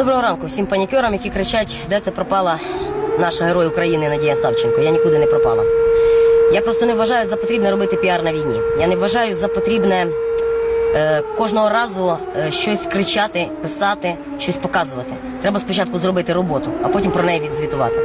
Доброго ранку всім панікерам, які кричать, де це пропала наша герой України Надія Савченко. Я нікуди не пропала. Я просто не вважаю за потрібне робити піар на війні. Я не вважаю за потрібне е, кожного разу е, щось кричати, писати, щось показувати. Треба спочатку зробити роботу, а потім про неї відзвітувати.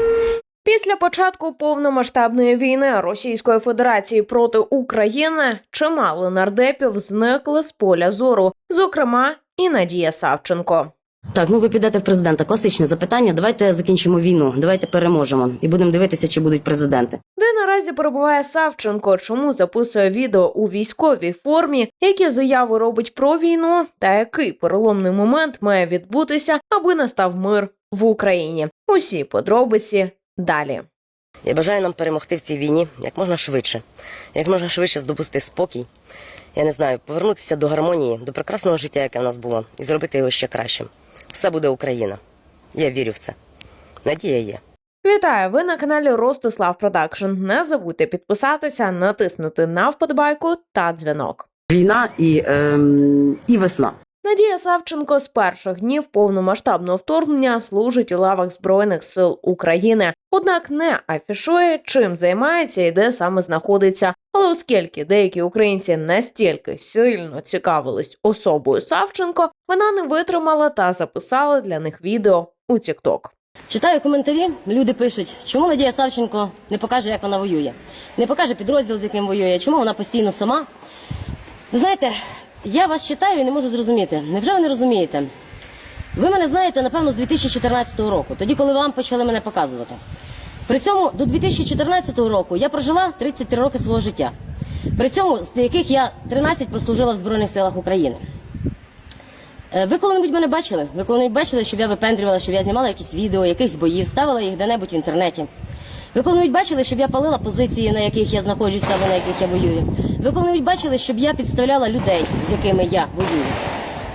Після початку повномасштабної війни Російської Федерації проти України чимало нардепів зникли з поля зору, зокрема і Надія Савченко. Так, ну ви підете в президента. Класичне запитання. Давайте закінчимо війну. Давайте переможемо і будемо дивитися, чи будуть президенти. Де наразі перебуває Савченко, чому записує відео у військовій формі, які заяви робить про війну, та який переломний момент має відбутися, аби настав мир в Україні. Усі подробиці далі. Я бажаю нам перемогти в цій війні як можна швидше, як можна швидше здобути спокій. Я не знаю, повернутися до гармонії, до прекрасного життя, яке в нас було, і зробити його ще кращим. Все буде Україна. Я вірю в це. Надія є. Вітаю! Ви на каналі Ростислав Продакшн. Не забудьте підписатися, натиснути на вподобайку та дзвінок. Війна і, ем, і весна. Надія Савченко з перших днів повномасштабного вторгнення служить у лавах збройних сил України, однак не афішує, чим займається і де саме знаходиться. Але оскільки деякі українці настільки сильно цікавились особою Савченко, вона не витримала та записала для них відео у TikTok. Читаю коментарі. Люди пишуть, чому Надія Савченко не покаже, як вона воює, не покаже підрозділ, з яким воює, чому вона постійно сама. Знаєте, я вас читаю і не можу зрозуміти. Невже ви не розумієте? Ви мене знаєте, напевно, з 2014 року, тоді, коли вам почали мене показувати. При цьому до 2014 року я прожила 33 роки свого життя, при цьому з яких я 13 прослужила в Збройних силах України. Е, Ви коли-небудь мене бачили? Ви коли-небудь бачили, щоб я випендрювала, щоб я знімала якісь відео, якихось боїв, ставила їх де-небудь в інтернеті? Ви коли-небудь бачили, щоб я палила позиції, на яких я знаходжуся або на яких я воюю? Ви коли-небудь бачили, щоб я підставляла людей, з якими я воюю?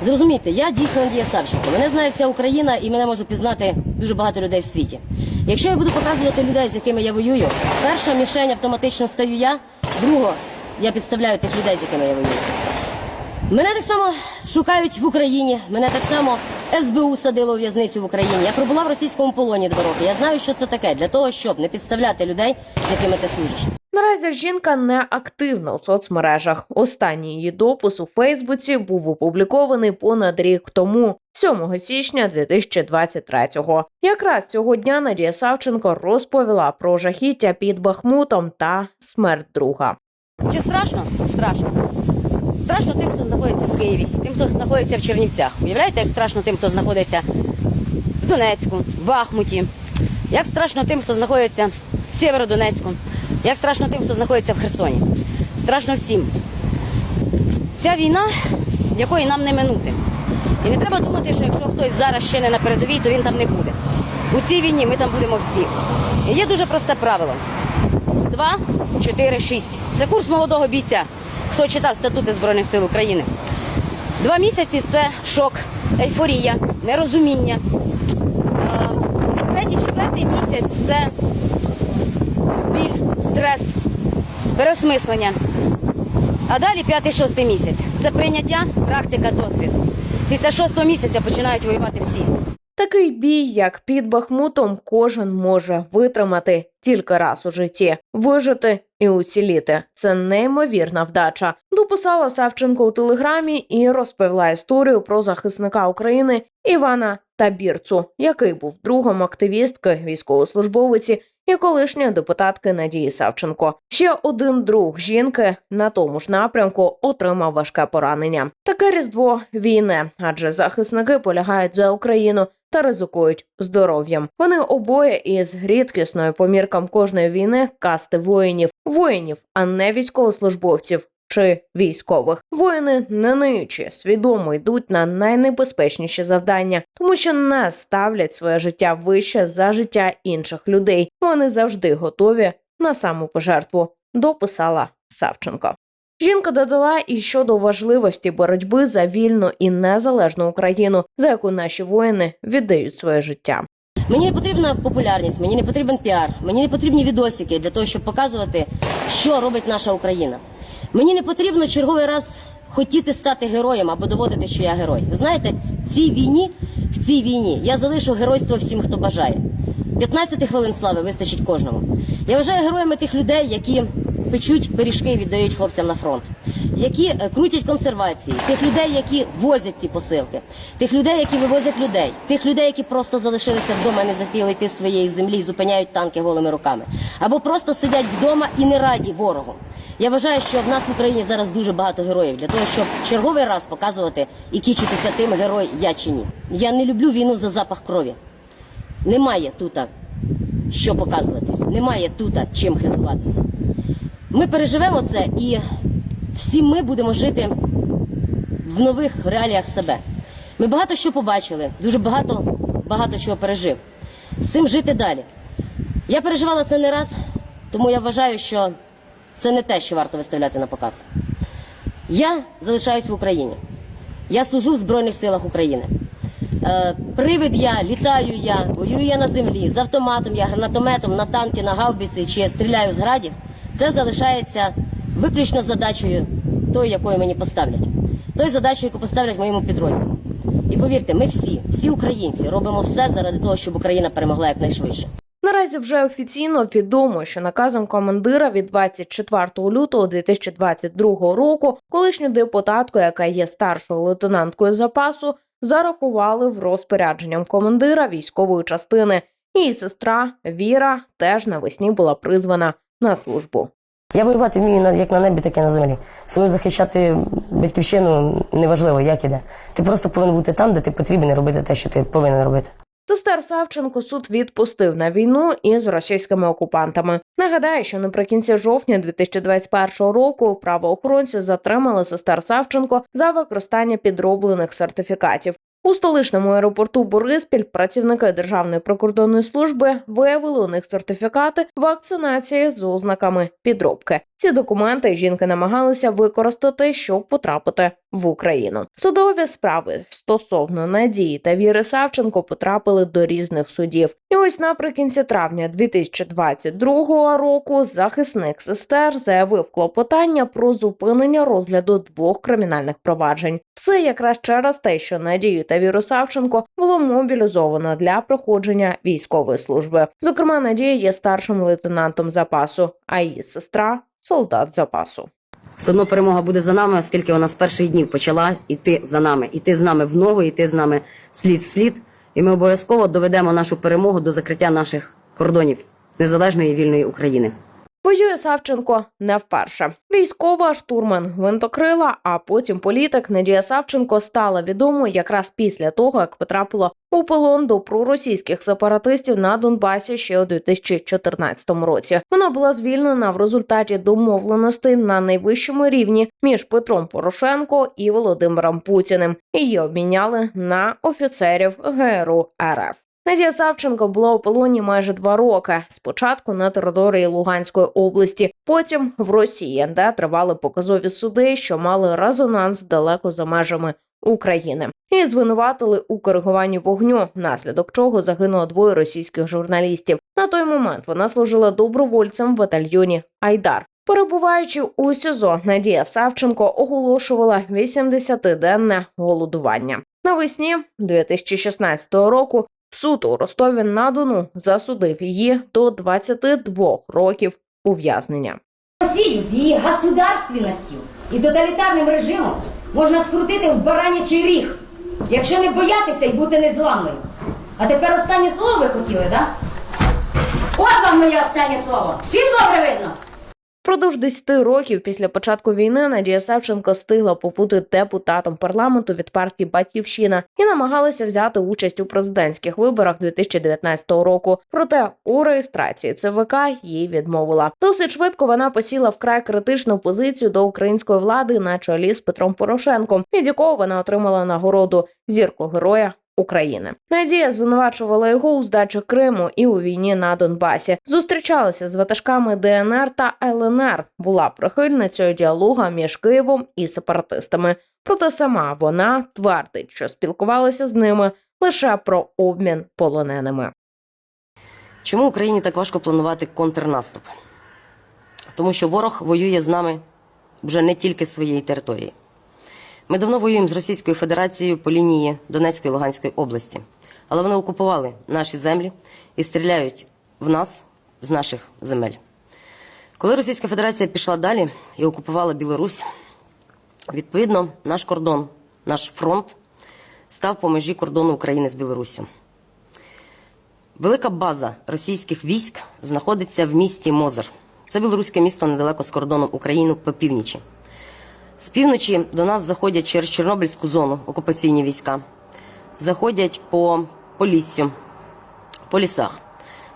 Зрозумійте, я дійсно Надія Савченко. Мене знає вся Україна і мене може пізнати дуже багато людей в світі. Якщо я буду показувати людей, з якими я воюю, перша мішень автоматично стаю я, друга я підставляю тих людей, з якими я воюю. Мене так само шукають в Україні. Мене так само СБУ садило у в'язницю в Україні. Я пробула в російському полоні два роки. Я знаю, що це таке для того, щоб не підставляти людей, з якими ти служиш. Наразі жінка не активна у соцмережах. Останній її допис у Фейсбуці був опублікований понад рік тому, 7 січня 2023-го. Якраз цього дня Надія Савченко розповіла про жахіття під Бахмутом та смерть друга. Чи страшно? Страшно. Страшно тим, хто знаходиться в Києві, тим, хто знаходиться в Чернівцях. Уявляєте, як страшно тим, хто знаходиться в Донецьку, в Бахмуті, як страшно тим, хто знаходиться в Сєвєродонецьку, як страшно тим, хто знаходиться в Херсоні. Страшно всім. Ця війна, якої нам не минути. І не треба думати, що якщо хтось зараз ще не на передовій, то він там не буде. У цій війні ми там будемо всі. І є дуже просте правило. 2, 4, 6. Це курс молодого бійця. Хто читав статути Збройних сил України? Два місяці це шок, ейфорія, нерозуміння. Е, Третій, четвертий місяць це біль, стрес, переосмислення. А далі п'ятий, шостий місяць це прийняття, практика, досвід. Після шостого місяця починають воювати всі. Такий бій, як під Бахмутом, кожен може витримати тільки раз у житті, вижити і уціліти. Це неймовірна вдача. Дописала Савченко у телеграмі і розповіла історію про захисника України Івана Табірцу, який був другом активістки, військовослужбовиці і колишньої депутатки Надії Савченко. Ще один друг жінки на тому ж напрямку отримав важке поранення. Таке різдво війни, адже захисники полягають за Україну та ризикують здоров'ям. Вони обоє із рідкісною поміркам кожної війни касти воїнів, воїнів, а не військовослужбовців. Чи військових воїни не ниючи свідомо йдуть на найнебезпечніші завдання, тому що не ставлять своє життя вище за життя інших людей. Вони завжди готові на самопожертву. Дописала Савченко. Жінка додала і щодо важливості боротьби за вільну і незалежну Україну, за яку наші воїни віддають своє життя. Мені не потрібна популярність, мені не потрібен піар, мені не потрібні відосики для того, щоб показувати, що робить наша Україна. Мені не потрібно черговий раз хотіти стати героєм або доводити, що я герой. Ви знаєте, в цій війні, в цій війні я залишу геройство всім, хто бажає. 15 хвилин слави вистачить кожному. Я вважаю героями тих людей, які печуть пиріжки і віддають хлопцям на фронт, які е, крутять консервації, тих людей, які возять ці посилки, тих людей, які вивозять людей, тих людей, які просто залишилися вдома і не захотіли йти з своєї землі і зупиняють танки голими руками, або просто сидять вдома і не раді ворогу. Я вважаю, що в нас в Україні зараз дуже багато героїв для того, щоб черговий раз показувати і кічитися тим, герой я чи ні. Я не люблю війну за запах крові. Немає тут що показувати, немає тут чим хизуватися. Ми переживемо це і всі ми будемо жити в нових реаліях себе. Ми багато що побачили, дуже багато, багато чого пережив. З цим жити далі. Я переживала це не раз, тому я вважаю, що це не те, що варто виставляти на показ. Я залишаюсь в Україні. Я служу в Збройних силах України. Е, привид я, літаю я, воюю я на землі, з автоматом, я гранатометом на танки, на гаубиці чи стріляю з градів. Це залишається виключно задачею тою, якою мені поставлять. Тою задачею, яку поставлять моєму підрозділу. І повірте, ми всі, всі українці, робимо все заради того, щоб Україна перемогла якнайшвидше. Наразі вже офіційно відомо, що наказом командира від 24 лютого 2022 року колишню депутатку, яка є старшою лейтенанткою запасу, зарахували в розпорядженням командира військової частини. Її сестра Віра теж навесні була призвана на службу. Я воювати вмію як на небі, так і на землі. Свою захищати батьківщину неважливо, як іде. Ти просто повинен бути там, де ти потрібен, робити те, що ти повинен робити. Сестер Савченко суд відпустив на війну із російськими окупантами. Нагадаю, що наприкінці жовтня 2021 року правоохоронці затримали сестер Савченко за використання підроблених сертифікатів. У столичному аеропорту Бориспіль працівники Державної прикордонної служби виявили у них сертифікати вакцинації з ознаками підробки. Ці документи жінки намагалися використати, щоб потрапити в Україну. Судові справи стосовно Надії та Віри Савченко потрапили до різних судів. І ось наприкінці травня 2022 року захисник сестер заявив клопотання про зупинення розгляду двох кримінальних проваджень. Все якраз через те, що Надію та Віру Савченко було мобілізовано для проходження військової служби. Зокрема, Надія є старшим лейтенантом запасу, а її сестра солдат запасу. Все одно перемога буде за нами, оскільки вона з перших днів почала йти за нами, іти з нами в ногу, іти з нами слід в слід. І ми обов'язково доведемо нашу перемогу до закриття наших кордонів незалежної вільної України. Воює Савченко не вперше. Військова штурман гвинтокрила, а потім політик Надія Савченко стала відомою якраз після того, як потрапила у полон до проросійських сепаратистів на Донбасі ще у 2014 році. Вона була звільнена в результаті домовленостей на найвищому рівні між Петром Порошенко і Володимиром Путіним. Її обміняли на офіцерів ГРУ РФ. Надія Савченко була у полоні майже два роки. Спочатку на території Луганської області, потім в Росії, де тривали показові суди, що мали резонанс далеко за межами України, і звинуватили у коригуванні вогню, внаслідок чого загинуло двоє російських журналістів. На той момент вона служила добровольцем в батальйоні Айдар. Перебуваючи у СІЗО, Надія Савченко оголошувала 80-денне голодування. Навесні 2016 року суд у Ростові на Дону засудив її до 22 років ув'язнення. Росію з її государственністю і тоталітарним режимом можна скрутити в баранячий ріг, якщо не боятися і бути незламним. А тепер останнє слово ви хотіли, так? От вам моє останнє слово. Всім добре видно? Продовж 10 років після початку війни Надія Савченко встигла побути депутатом парламенту від партії Батьківщина і намагалася взяти участь у президентських виборах 2019 року. Проте у реєстрації ЦВК їй відмовила. Досить швидко вона посіла вкрай критичну позицію до української влади на чолі з Петром Порошенком, від якого вона отримала нагороду зірку героя. України Надія звинувачувала його у здачі Криму і у війні на Донбасі. Зустрічалася з ватажками ДНР та ЛНР. Була прихильницею діалога між Києвом і сепаратистами. Проте сама вона твердить, що спілкувалася з ними лише про обмін полоненими. Чому Україні так важко планувати контрнаступ? Тому що ворог воює з нами вже не тільки своєї території. Ми давно воюємо з Російською Федерацією по лінії Донецької і Луганської області, але вони окупували наші землі і стріляють в нас з наших земель. Коли Російська Федерація пішла далі і окупувала Білорусь, відповідно, наш кордон, наш фронт став по межі кордону України з Білоруссю. Велика база російських військ знаходиться в місті Мозер. Це білоруське місто недалеко з кордоном України по північі. З півночі до нас заходять через Чорнобильську зону окупаційні війська, заходять по Поліссю, по лісах.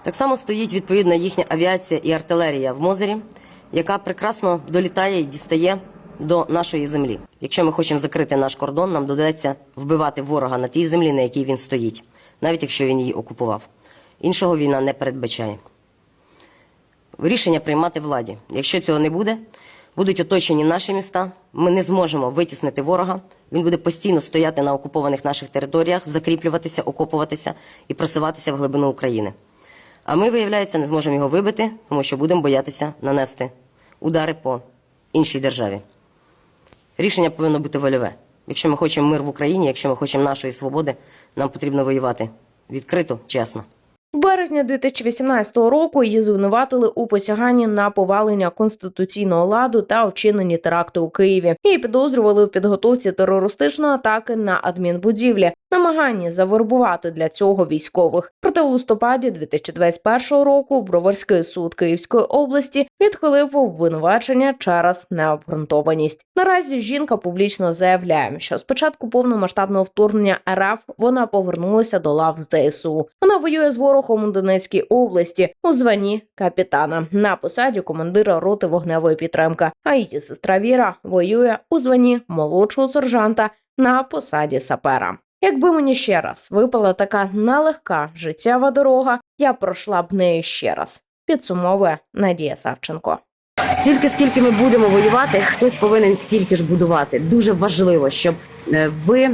Так само стоїть відповідно їхня авіація і артилерія в Мозері, яка прекрасно долітає і дістає до нашої землі. Якщо ми хочемо закрити наш кордон, нам доведеться вбивати ворога на тій землі, на якій він стоїть, навіть якщо він її окупував. Іншого війна не передбачає. Рішення приймати владі. Якщо цього не буде, будуть оточені наші міста. Ми не зможемо витіснити ворога. Він буде постійно стояти на окупованих наших територіях, закріплюватися, окопуватися і просуватися в глибину України. А ми, виявляється, не зможемо його вибити, тому що будемо боятися нанести удари по іншій державі. Рішення повинно бути вольове. Якщо ми хочемо мир в Україні, якщо ми хочемо нашої свободи, нам потрібно воювати відкрито, чесно. В березні 2018 року її звинуватили у посяганні на повалення конституційного ладу та вчиненні теракту у Києві. Її підозрювали у підготовці терористичної атаки на адмінбудівлі, намаганні завербувати для цього військових. Проте у листопаді 2021 року Броварський суд Київської області відхилив обвинувачення через необґрунтованість. Наразі жінка публічно заявляє, що з початку повномасштабного вторгнення РФ вона повернулася до лав ЗСУ. Вона воює з ворогом у Донецькій області у званні капітана на посаді командира роти вогневої підтримки. А її сестра Віра воює у званні молодшого сержанта на посаді сапера. Якби мені ще раз випала така нелегка життєва дорога, я пройшла б нею ще раз. Підсумовує Надія Савченко. Стільки, скільки ми будемо воювати, хтось повинен стільки ж будувати. Дуже важливо, щоб е, ви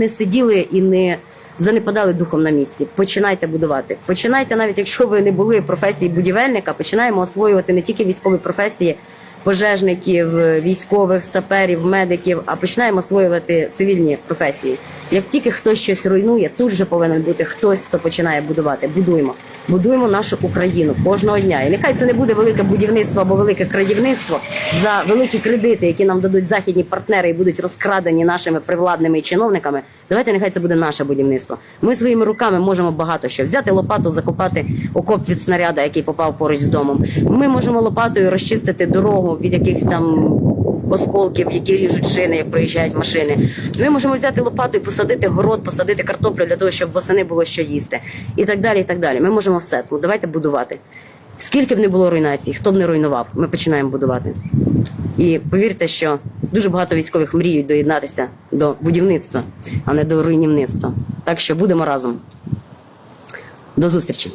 не сиділи і не занепадали духом на місці. Починайте будувати. Починайте, навіть якщо ви не були професії будівельника, починаємо освоювати не тільки військові професії. Пожежників, військових, саперів, медиків, а починаємо освоювати цивільні професії. Як тільки хтось щось руйнує, тут же повинен бути хтось, хто починає будувати. Будуємо, будуємо нашу Україну кожного дня. І нехай це не буде велике будівництво або велике крадівництво за великі кредити, які нам дадуть західні партнери і будуть розкрадені нашими привладними чиновниками. Давайте нехай це буде наше будівництво. Ми своїми руками можемо багато що взяти лопату, закопати окоп від снаряда, який попав поруч з домом. Ми можемо лопатою розчистити дорогу від якихось там осколків, які ріжуть шини, як проїжджають машини. Ми можемо взяти лопату і посадити город, посадити картоплю для того, щоб восени було що їсти, і так далі. І так далі. Ми можемо все. Тому давайте будувати. Скільки б не було руйнацій, хто б не руйнував, ми починаємо будувати. І повірте, що дуже багато військових мріють доєднатися до будівництва, а не до руйнівництва. Так що будемо разом. До зустрічі.